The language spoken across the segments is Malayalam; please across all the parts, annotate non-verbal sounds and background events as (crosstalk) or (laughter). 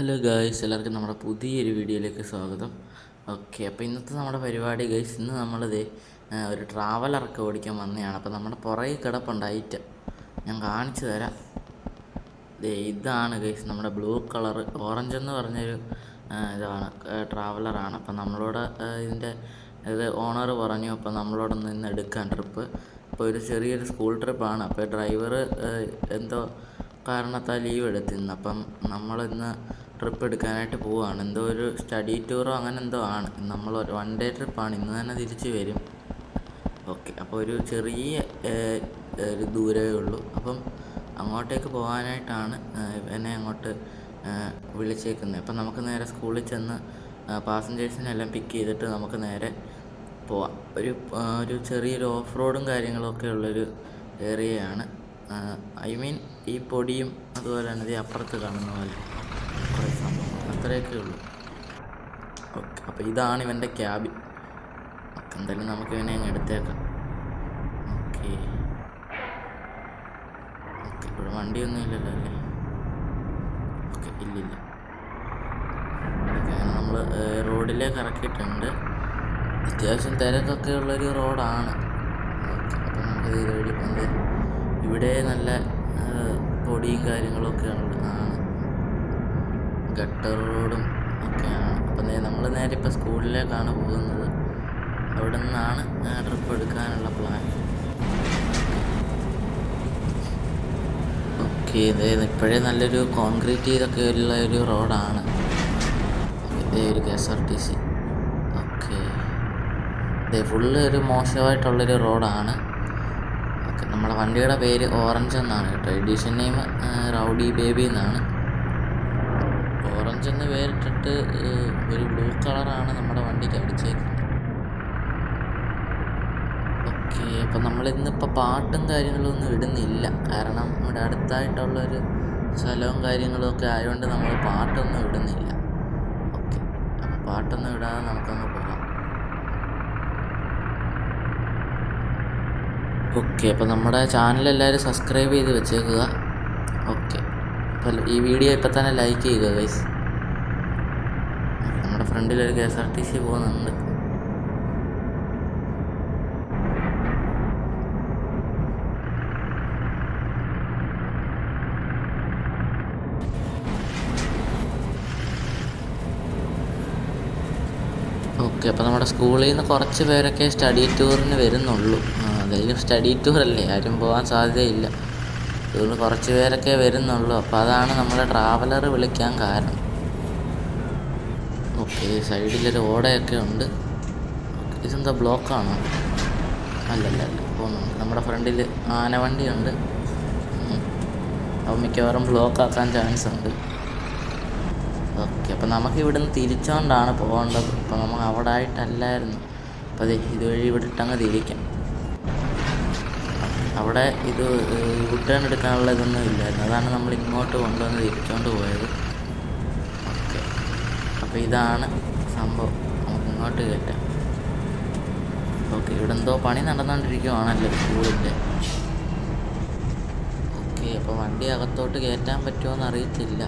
ഹലോ ഗേൾസ് എല്ലാവർക്കും നമ്മുടെ പുതിയൊരു വീഡിയോയിലേക്ക് സ്വാഗതം. ഓക്കെ അപ്പോൾ ഇന്നത്തെ നമ്മുടെ പരിപാടി ഗൈസ് ഇന്ന് നമ്മളിത് ഒരു ട്രാവലറൊക്കെ ഓടിക്കാൻ വന്നതാണ്. അപ്പോൾ നമ്മുടെ പുറകെ കിടപ്പുണ്ട് ഐറ്റം ഞാൻ കാണിച്ചു തരാം. ഇതാണ് ഗൈസ് നമ്മുടെ ബ്ലൂ കളർ ഓറഞ്ച് എന്ന് പറഞ്ഞൊരു ഇതാണ് ട്രാവലറാണ് അപ്പം നമ്മളോട് ഇതിന്റെ ഇത് ഓണർ പറഞ്ഞു അപ്പോൾ നമ്മളോട് നിന്ന് എടുക്കാൻ ട്രിപ്പ് അപ്പോൾ ഒരു ചെറിയൊരു സ്കൂൾ ട്രിപ്പാണ് അപ്പോൾ ഡ്രൈവർ എന്തോ കാരണത്താൽ ലീവ് എടുത്തിരുന്നു അപ്പം നമ്മളിന്ന് ട്രിപ്പ് എടുക്കാനായിട്ട് പോവുകയാണ്. എന്തോ ഒരു സ്റ്റഡി ടൂറോ അങ്ങനെ എന്തോ ആണ്. നമ്മൾ വൺ ഡേ ട്രിപ്പാണ് ഇന്ന് തന്നെ തിരിച്ച് വരും. ഓക്കെ അപ്പോൾ ഒരു ചെറിയ ഒരു ദൂരമേ ഉള്ളൂ. അപ്പം അങ്ങോട്ടേക്ക് പോകാനായിട്ടാണ് എന്നെ അങ്ങോട്ട് വിളിച്ചേക്കുന്നത് അപ്പം നമുക്ക് നേരെ സ്കൂളിൽ ചെന്ന് പാസഞ്ചേഴ്സിനെല്ലാം പിക്ക് ചെയ്തിട്ട് നമുക്ക് നേരെ പോവാം. ഒരു ഒരു ചെറിയൊരു ഓഫ് റോഡും കാര്യങ്ങളൊക്കെ ഉള്ളൊരു ഏരിയയാണ് ഐ മീൻ ഈ പൊടിയും അതുപോലെ തന്നെ ഈ അപ്പുറത്ത് കാണുന്ന പോലെ. കുറേ സംഭവം അത്രയൊക്കെ ഉള്ളൂ. ഓക്കെ അപ്പോൾ ഇതാണ് ഇവന്റെ ക്യാബിൻ. ഓക്കെ എന്തായാലും നമുക്ക് ഇവനെ അങ്ങ് എടുത്തേക്കാം. ഓക്കെ. ഓക്കെ ഇവിടെ വണ്ടിയൊന്നും ഇല്ലല്ലോ അല്ലേ? ഓക്കെ ഇല്ലില്ല അങ്ങനെ നമ്മൾ റോഡിലേക്ക് ഇറക്കിയിട്ടുണ്ട്. അത്യാവശ്യം തിരക്കൊക്കെ ഉള്ളൊരു റോഡാണ്. ഓക്കെ അപ്പം നമുക്ക് ഇത് ഇവിടെ നല്ല ആ, പൊടിയും കാര്യങ്ങളൊക്കെ ഉണ്ട് ആണ് ഗട്ടർ റോഡും ഒക്കെയാണ്. അപ്പം നമ്മൾ നേരെ ഇപ്പോൾ സ്കൂളിലേക്കാണ് പോകുന്നത്. അവിടെ നിന്നാണ് ട്രിപ്പ് എടുക്കാനുള്ള പ്ലാൻ. ഓക്കെ ഇത് ഇപ്പോഴേ നല്ലൊരു കോൺക്രീറ്റ് ചെയ്തൊക്കെ ഉള്ള ഒരു റോഡാണ്. ഇതേ ഒരു K S R T C. Okay. ഇതേ ഫുള്ള് ഒരു മോശമായിട്ടുള്ളൊരു റോഡാണ്. ഓക്കെ നമ്മുടെ വണ്ടിയുടെ പേര് ഓറഞ്ച് എന്നാണ് കേട്ടോ എഡീഷൻ നെയിം റൗഡി ബേബി എന്നാണ്. എന്ന് പേരിട്ടിട്ട് ഒരു ബ്ലൂ കളറാണ് നമ്മുടെ വണ്ടിക്ക് അടിച്ചേക്കുന്നത് ഓക്കെ അപ്പം നമ്മളിന്നിപ്പോൾ പാട്ടും കാര്യങ്ങളും ഒന്നും ഇടുന്നില്ല. കാരണം ഇവിടെ അടുത്തായിട്ടുള്ളൊരു സ്ഥലവും കാര്യങ്ങളും ഒക്കെ ആയതുകൊണ്ട് നമ്മൾ പാട്ടൊന്നും ഇടുന്നില്ല. ഓക്കെ അപ്പം പാട്ടൊന്നും ഇടാതെ നമുക്കങ്ങ് പോകാം. ഓക്കെ അപ്പോൾ നമ്മുടെ ചാനൽ എല്ലാവരും സബ്സ്ക്രൈബ് ചെയ്ത് വെച്ചേക്കുക. ഓക്കെ അപ്പോൾ ഈ വീഡിയോ ഇപ്പം തന്നെ ലൈക്ക് ചെയ്യുക ഗൈസ് ഒരു K S R T C പോകുന്നുണ്ട് ഓക്കെ അപ്പോൾ നമ്മുടെ സ്കൂളിൽ നിന്ന് കുറച്ച് പേരൊക്കെ സ്റ്റഡി ടൂറിന് വരുന്നുള്ളൂ. അതായത് സ്റ്റഡി ടൂർ അല്ലേ ആരും പോകാൻ സാധ്യതയില്ല. അതുകൊണ്ട് കുറച്ച് പേരൊക്കെ വരുന്നുള്ളൂ. അപ്പോൾ അതാണ് നമ്മളെ ട്രാവലർ വിളിക്കാൻ കാരണം. ഓക്കെ സൈഡിലൊരു ഓടയൊക്കെ ഉണ്ട്. ഇതെന്താ ബ്ലോക്കാണോ? അല്ലല്ല അല്ല പോകുന്നുണ്ട് നമ്മുടെ ഫ്രണ്ടിൽ ആനവണ്ടിയുണ്ട്. അപ്പോൾ മിക്കവാറും ബ്ലോക്ക് ആക്കാൻ ചാൻസ് ഉണ്ട് ഓക്കെ അപ്പോൾ നമുക്ക് ഇവിടുന്ന് തിരിച്ചുകൊണ്ടാണ് പോകേണ്ടത്. അപ്പോൾ നമ്മൾ അവിടെ ആയിട്ടല്ലായിരുന്നു അപ്പോൾ അത് ഇതുവഴി ഇവിടെ ഇട്ടങ്ങ് തിരിക്കാം. അവിടെ ഇത് റിട്ടേൺ എടുക്കാനുള്ള ഇതൊന്നും ഇല്ലായിരുന്നു. അതാണ് നമ്മൾ ഇങ്ങോട്ട് കൊണ്ടുവന്ന് തിരിച്ചുകൊണ്ട് പോയത്. അപ്പോൾ ഇതാണ് സംഭവം. നമുക്ക് ഇങ്ങോട്ട് കയറ്റാം ഓക്കെ ഇവിടെ എന്തോ പണി നടന്നുകൊണ്ടിരിക്കുവാണല്ലോ സ്കൂളിന്റെ. ഓക്കെ അപ്പോൾ വണ്ടി അകത്തോട്ട് കയറ്റാൻ പറ്റുമോ അറിയത്തില്ല.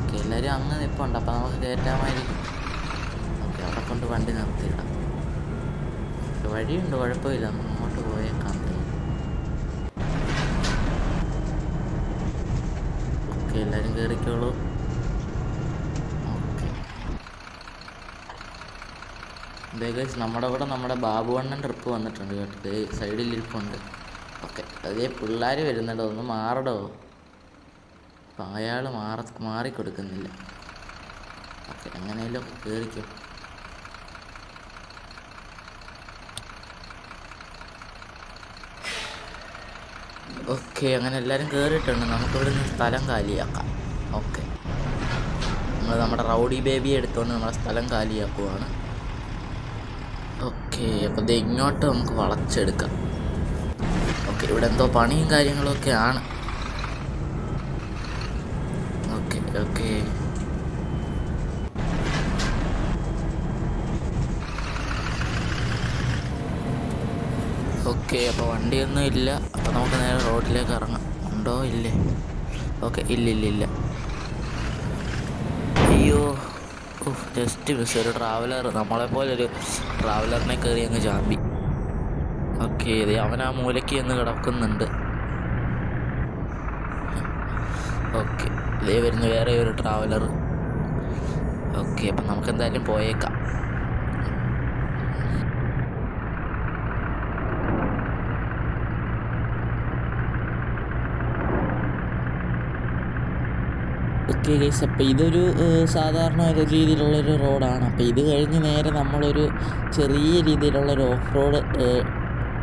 ഓക്കെ എല്ലാവരും അങ്ങ് നിൽപ്പുണ്ട് അപ്പോൾ നമുക്ക് കയറ്റാമായിരിക്കും ഓക്കെ അവിടെ കൊണ്ട് വണ്ടി നിർത്തിയിടാം. വഴിയുണ്ട് കുഴപ്പമില്ല. അങ്ങോട്ട് പോയേക്കാം. ഓക്കെ എല്ലാവരും കയറിക്കോളൂ ഗൈസ് നമ്മുടെ കൂടെ നമ്മുടെ ബാബുവണ്ണൻ ട്രിപ്പ് വന്നിട്ടുണ്ട് കേട്ടോ. ദേ സൈഡിൽ ഇരിപ്പുണ്ട്. ഓക്കെ അതേ പിള്ളേർ വരുന്നുണ്ടോ ഒന്ന് മാറടോ. അപ്പം അയാൾ മാറ മാറിക്കൊടുക്കുന്നില്ല. ഓക്കെ എങ്ങനെയല്ലോ കയറിക്കോ ഓക്കെ അങ്ങനെ എല്ലാവരും കയറിയിട്ടുണ്ട് നമുക്കിവിടെ നിന്ന് സ്ഥലം കാലിയാക്കാം. ഓക്കെ. നമ്മൾ നമ്മുടെ റൗഡി ബേബിയെ എടുത്തുകൊണ്ട് നമ്മുടെ സ്ഥലം കാലിയാക്കുവാണ്. ഓക്കെ അപ്പോൾ ഇത് ഇങ്ങോട്ട് നമുക്ക് വളച്ചെടുക്കാം. ഓക്കെ ഇവിടെ എന്തോ പണിയും കാര്യങ്ങളൊക്കെ ആണ്. Okay okay. ഓക്കെ അപ്പോൾ വണ്ടിയൊന്നും ഇല്ല. അപ്പോൾ നമുക്ക് നേരെ റോഡിലേക്ക് ഇറങ്ങാം. ഉണ്ടോ? ഇല്ലേ? ഓക്കെ ഇല്ല ഇല്ല ഇല്ല ജസ്റ്റ് മിസ് ഒരു ട്രാവലർ നമ്മളെപ്പോലെ ഒരു ട്രാവലറിനെ കയറി അങ്ങ് ചാമ്പി. ഓക്കെ അവൻ ആ മൂലയ്ക്ക് എന്ന് കിടക്കുന്നുണ്ട്. ഓക്കെ ഇതേ വരുന്നു വേറെ ഒരു ട്രാവലർ ഓക്കെ അപ്പം നമുക്ക് എന്തായാലും പോയേക്കാം. ഓക്കെ ഗൈസ് അപ്പോൾ ഇതൊരു സാധാരണ ഒരു രീതിയിലുള്ളൊരു റോഡാണ് അപ്പോൾ ഇത് കഴിഞ്ഞ് നേരെ നമ്മളൊരു ചെറിയ രീതിയിലുള്ളൊരു ഓഫ് റോഡ്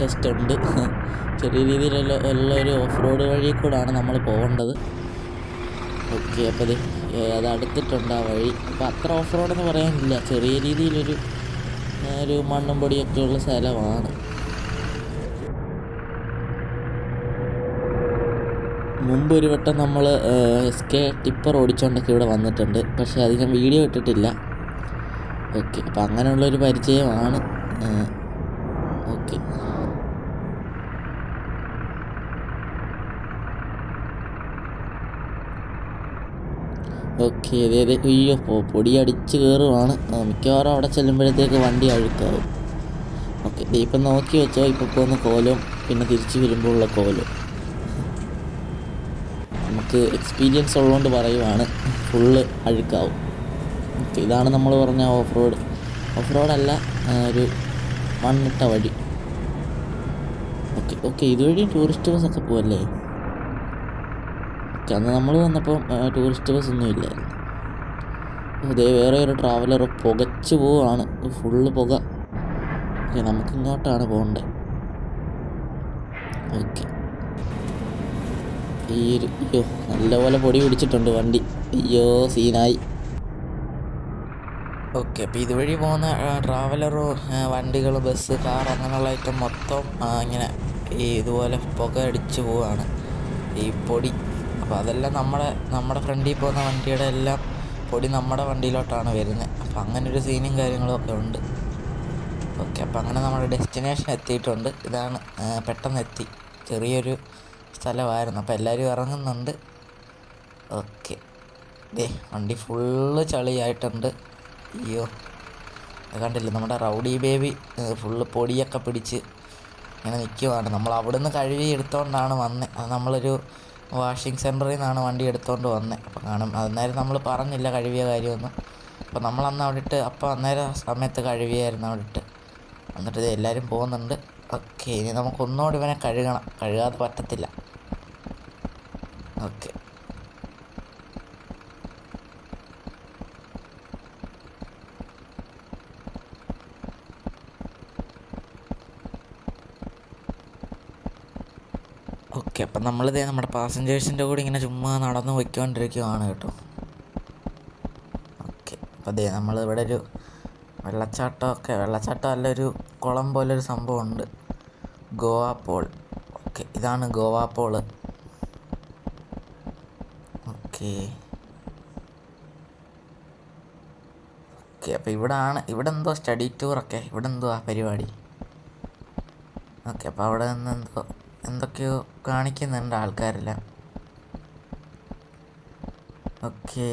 ടെസ്റ്റ് ഉണ്ട്. (laughs) ചെറിയ രീതിയിലുള്ള ഉള്ള ഒരു ഓഫ് റോഡ് വഴി കൂടാണ് നമ്മൾ പോകേണ്ടത്. ഓക്കെ അപ്പോൾ അത് അത് അടുത്തിട്ടുണ്ട് ആ വഴി. അപ്പോൾ അത്ര ഓഫ് റോഡെന്ന് പറയാനില്ല. ചെറിയ രീതിയിലൊരു ഒരു മണ്ണും പൊടിയൊക്കെ ഉള്ള സ്ഥലമാണ്. മുമ്പ് ഒരു വട്ടം നമ്മൾ എസ് കെ ടിപ്പർ ഓടിച്ചുകൊണ്ടൊക്കെ ഇവിടെ വന്നിട്ടുണ്ട്. പക്ഷേ ഞാൻ വീഡിയോ ഇട്ടിട്ടില്ല. ഓക്കെ അപ്പം അങ്ങനെയുള്ളൊരു പരിചയമാണ് ഓക്കെ. ഓക്കെ അതെ അയ്യോ പൊടി അടിച്ച് കയറുവാണ് മിക്കവാറും അവിടെ ചെല്ലുമ്പോഴത്തേക്ക് വണ്ടി അഴുക്കാവും. ഓക്കെ ഇപ്പം നോക്കി വെച്ചോ ഇപ്പം പോകുന്ന കോലും പിന്നെ തിരിച്ച് വരുമ്പോഴുള്ള കോലും. നമുക്ക് എക്സ്പീരിയൻസ് ഉള്ളതുകൊണ്ട് പറയുവാണ് ഫുള്ള് അഴുക്കാവും. ഇതാണ് നമ്മൾ പറഞ്ഞ ഓഫ് റോഡ് ഓഫ് റോഡല്ല ഒരു മണ്ണിട്ട വഴി. ഓക്കെ ഓക്കെ ഇതുവഴി ടൂറിസ്റ്റ് ബസ്സൊക്കെ പോവല്ലേ? ഓക്കെ അന്ന് നമ്മൾ വന്നപ്പോൾ ടൂറിസ്റ്റ് ബസ് ഒന്നും ഇല്ലായിരുന്നു. അതേ വേറെ ഒരു ട്രാവലർ പുകച്ച് പോവാണ് ഫുള്ള് പുക. ഓക്കെ നമുക്ക് ഇങ്ങോട്ടാണ് പോകേണ്ടത് ഓക്കെ ഒരു അയ്യോ നല്ലപോലെ പൊടി പിടിച്ചിട്ടുണ്ട് വണ്ടി. അയ്യോ സീനായി. ഓക്കെ അപ്പോൾ ഇതുവഴി പോകുന്ന ട്രാവലറോ വണ്ടികൾ ബസ് കാർ അങ്ങനെയുള്ള ഐറ്റം മൊത്തം ഇങ്ങനെ ഈ ഇതുപോലെ പുക അടിച്ച് പോവുകയാണ് ഈ പൊടി. അപ്പോൾ അതെല്ലാം നമ്മുടെ നമ്മുടെ ഫ്രണ്ടിൽ പോകുന്ന വണ്ടിയുടെ എല്ലാം പൊടി നമ്മുടെ വണ്ടിയിലോട്ടാണ് വരുന്നത്. അപ്പോൾ അങ്ങനെ ഒരു സീനും കാര്യങ്ങളും ഒക്കെ ഉണ്ട്. ഓക്കെ അപ്പോൾ അങ്ങനെ നമ്മുടെ ഡെസ്റ്റിനേഷൻ എത്തിയിട്ടുണ്ട്. ഇതാണ് പെട്ടെന്ന് എത്തി ചെറിയൊരു സ്ഥലമായിരുന്നു. അപ്പോൾ എല്ലാവരും ഇറങ്ങുന്നുണ്ട്. ഓക്കെ. ദേ വണ്ടി ഫുള്ള് ചളിയായിട്ടുണ്ട്. അയ്യോ. കണ്ടില്ലേ? നമ്മുടെ റൗഡി ബേബി ഫുള്ള് പൊടിയൊക്കെ പിടിച്ച് ഇങ്ങനെ നിൽക്കുവാണ് നമ്മൾ അവിടെ നിന്ന് കഴുകി എടുത്തുകൊണ്ടാണ് വന്നത് അത് നമ്മളൊരു വാഷിംഗ് സെന്ററിൽ നിന്നാണ് വണ്ടി എടുത്തുകൊണ്ട് വന്നത് അപ്പോൾ കാണും. അന്നേരം നമ്മൾ പറഞ്ഞില്ല കഴുകിയ കാര്യമൊന്നും. അപ്പോൾ നമ്മൾ അന്ന് അവിടെ ഇട്ട് അപ്പോൾ അന്നേരം സമയത്ത് കഴുകിയായിരുന്നു അവിടെ ഇട്ട് എന്നിട്ട് എല്ലാവരും പോകുന്നുണ്ട്. ഓക്കെ ഇനി നമുക്കൊന്നുകൂടി ഇവനെ കഴുകണം. കഴുകാതെ പറ്റത്തില്ല. ഓക്കെ. ഓക്കെ അപ്പം നമ്മളിതേ നമ്മുടെ പാസഞ്ചേഴ്സിന്റെ കൂടെ ഇങ്ങനെ ചുമ്മാ നടന്ന് പോയിക്കൊണ്ടിരിക്കുകയാണ് കേട്ടോ. ഓക്കെ അപ്പോൾ അതെ നമ്മൾ ഇവിടെ ഒരു വെള്ളച്ചാട്ടമൊക്കെ വെള്ളച്ചാട്ടം അല്ല ഒരു കുളം പോലൊരു സംഭവമുണ്ട്. ഗോവ പോൾ. ഓക്കെ ഇതാണ് ഗോവ പോൾ. ഓക്കെ. ഓക്കെ അപ്പോൾ ആണ് ഇവിടെ എന്തോ സ്റ്റഡി ടൂറൊക്കെ ഇവിടെ എന്തുവാ പരിപാടി? ഓക്കെ അപ്പോൾ അവിടെ നിന്ന് എന്തോ എന്തൊക്കെയോ കാണിക്കുന്നുണ്ട് ആൾക്കാരെല്ലാം. ഓക്കെ.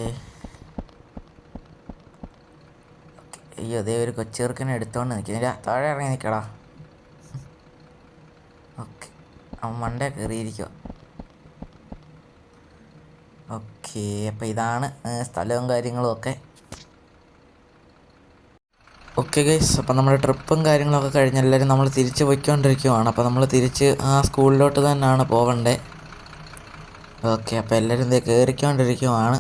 അയ്യോ അതേ ഒരു കൊച്ചീർക്കനെ എടുത്തോണ്ട് നിൽക്കുന്നില്ല താഴെ ഇറങ്ങി നിൽക്കടാ ഓക്കെ അവൻ മണ്ടേ കയറിയിരിക്കുക ഓക്കെ അപ്പോൾ ഇതാണ് സ്ഥലവും കാര്യങ്ങളും ഒക്കെ. ഓക്കെ ഗൈസ് അപ്പം നമ്മുടെ ട്രിപ്പും കാര്യങ്ങളൊക്കെ കഴിഞ്ഞ് എല്ലാവരും നമ്മൾ തിരിച്ച് പോയിക്കൊണ്ടിരിക്കുവാണ്. അപ്പോൾ നമ്മൾ തിരിച്ച് ആ സ്കൂളിലോട്ട് തന്നെയാണ് പോകണ്ടേ ഓക്കെ അപ്പോൾ എല്ലാവരും ഇതേ കയറിക്കൊണ്ടിരിക്കുവാണ്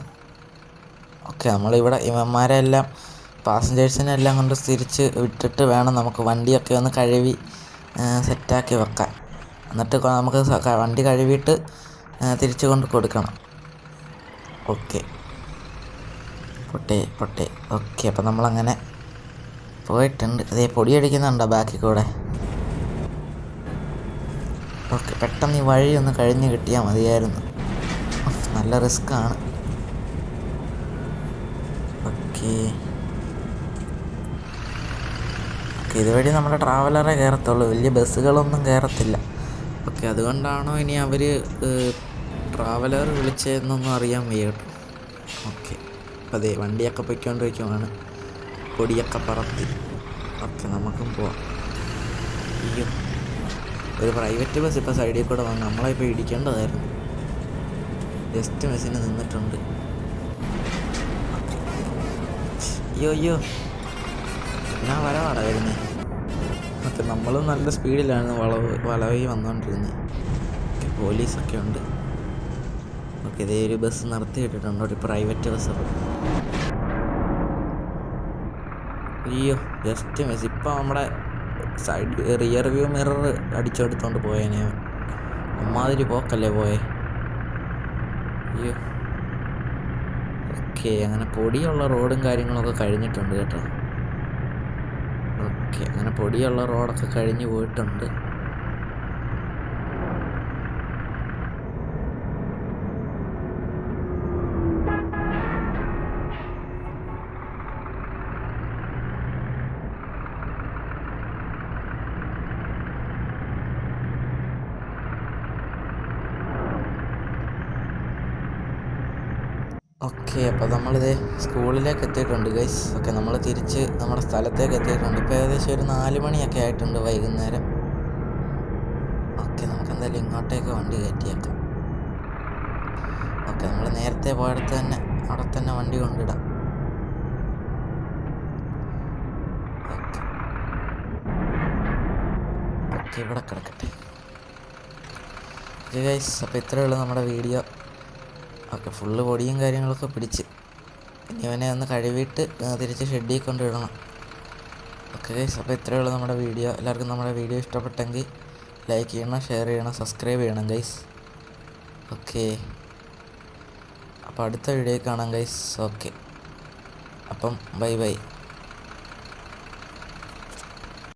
ഓക്കെ നമ്മളിവിടെ ഇവന്മാരെ എല്ലാം പാസഞ്ചേഴ്സിനെ എല്ലാം കൊണ്ട് തിരിച്ച് വിട്ടിട്ട് വേണം നമുക്ക് വണ്ടിയൊക്കെ ഒന്ന് കഴുകി സെറ്റാക്കി വെക്കാൻ. എന്നിട്ട് നമുക്ക് വണ്ടി കഴുകിയിട്ട് തിരിച്ച് കൊണ്ട് കൊടുക്കണം. ഓക്കെ. പൊട്ടേ പൊട്ടേ. ഓക്കെ അപ്പം നമ്മളങ്ങനെ പോയിട്ടുണ്ട്. അതേ പൊടി അടിക്കുന്നുണ്ടോ ബാക്കിൽ കൂടെ? ഓക്കെ പെട്ടെന്ന് ഈ വഴി ഒന്ന് കഴിഞ്ഞ് കിട്ടിയാൽ മതിയായിരുന്നു. നല്ല റിസ്ക്കാണ് ഓക്കെ. ഓക്കെ ഇതുവഴി നമ്മുടെ ട്രാവലറേ കയറത്തുള്ളൂ. വലിയ ബസ്സുകളൊന്നും കയറത്തില്ല. ഓക്കെ അതുകൊണ്ടാണോ ഇനി അവർ ട്രാവലർ വിളിച്ചതെന്നൊന്നും അറിയാൻ വയ്യ കേട്ടോ. ഓക്കെ. അപ്പം അതെ വണ്ടിയൊക്കെ പൊയ്ക്കൊണ്ടിരിക്കുവാണ്. കൊടിയൊക്കെ പറത്തി. ഓക്കെ നമുക്കും പോവാം. അയ്യോ. ഒരു പ്രൈവറ്റ് ബസ് ഇപ്പോൾ സൈഡിൽ കൂടെ വന്നു. നമ്മളെ ഇപ്പോൾ ഇടിക്കേണ്ടതായിരുന്നു. ജസ്റ്റ് ബസ്സിന് നിന്നിട്ടുണ്ട്. അയ്യോ അയ്യോ. ഞാൻ വരവാടാ വരുന്നത് ഓക്കെ നമ്മളും നല്ല സ്പീഡിലാണ് വളവ് വളവി വന്നുകൊണ്ടിരുന്നത് പോലീസൊക്കെ ഉണ്ട്. ഇതേ ഒരു ബസ് നിർത്തിയിട്ടിട്ടുണ്ട് ഒരു പ്രൈവറ്റ് ബസ് അയ്യോ ജസ്റ്റ് മിസ് ഇപ്പം നമ്മുടെ സൈഡ് റിയർ വ്യൂ മിറർ അടിച്ചെടുത്തോണ്ട് പോയേനെ. അമ്മാതിരി പോക്കല്ലേ പോയെ. അയ്യോ. ഓക്കെ അങ്ങനെ പൊടിയുള്ള റോഡും കാര്യങ്ങളൊക്കെ കഴിഞ്ഞിട്ടുണ്ട് കേട്ടോ. ഓക്കെ അങ്ങനെ പൊടിയുള്ള റോഡൊക്കെ കഴിഞ്ഞ് പോയിട്ടുണ്ട്. ഓക്കെ അപ്പോൾ നമ്മളിത് സ്കൂളിലേക്ക് എത്തിയിട്ടുണ്ട് ഗൈസ് ഓക്കെ നമ്മൾ തിരിച്ച് നമ്മുടെ സ്ഥലത്തേക്ക് എത്തിയിട്ടുണ്ട്. ഇപ്പോൾ ഏകദേശം ഒരു നാല് മണിയൊക്കെ ആയിട്ടുണ്ട് വൈകുന്നേരം. ഓക്കെ നമുക്ക് എന്തായാലും ഇങ്ങോട്ടേക്ക് വണ്ടി കയറ്റിയേക്കാം. ഓക്കെ നമ്മൾ നേരത്തെ പോയടത്ത് തന്നെ അവിടെ തന്നെ വണ്ടി കൊണ്ടിടാം. ഓക്കെ. ഇവിടെ കിടക്കട്ടെ. ഗൈസ് അപ്പോൾ ഇത്രയേ ഉള്ളൂ നമ്മുടെ വീഡിയോ. ഓക്കെ ഫുള്ള് പൊടിയും കാര്യങ്ങളൊക്കെ പിടിച്ച്. ഇനി അവനെ ഒന്ന് കഴുകിയിട്ട് തിരിച്ച് ഷെഡിൽ കൊണ്ടിടണം ഓക്കെ അപ്പോൾ ഇത്രയേ ഉള്ളൂ നമ്മുടെ വീഡിയോ. എല്ലാവർക്കും നമ്മുടെ വീഡിയോ ഇഷ്ടപ്പെട്ടെങ്കിൽ ലൈക്ക് ചെയ്യണം ഷെയർ ചെയ്യണം സബ്സ്ക്രൈബ് ചെയ്യണം ഗൈസ് ഓക്കെ. അപ്പോൾ അടുത്ത വീഡിയോ കാണാം ഗൈസ് ഓക്കെ. അപ്പം ബൈ ബൈ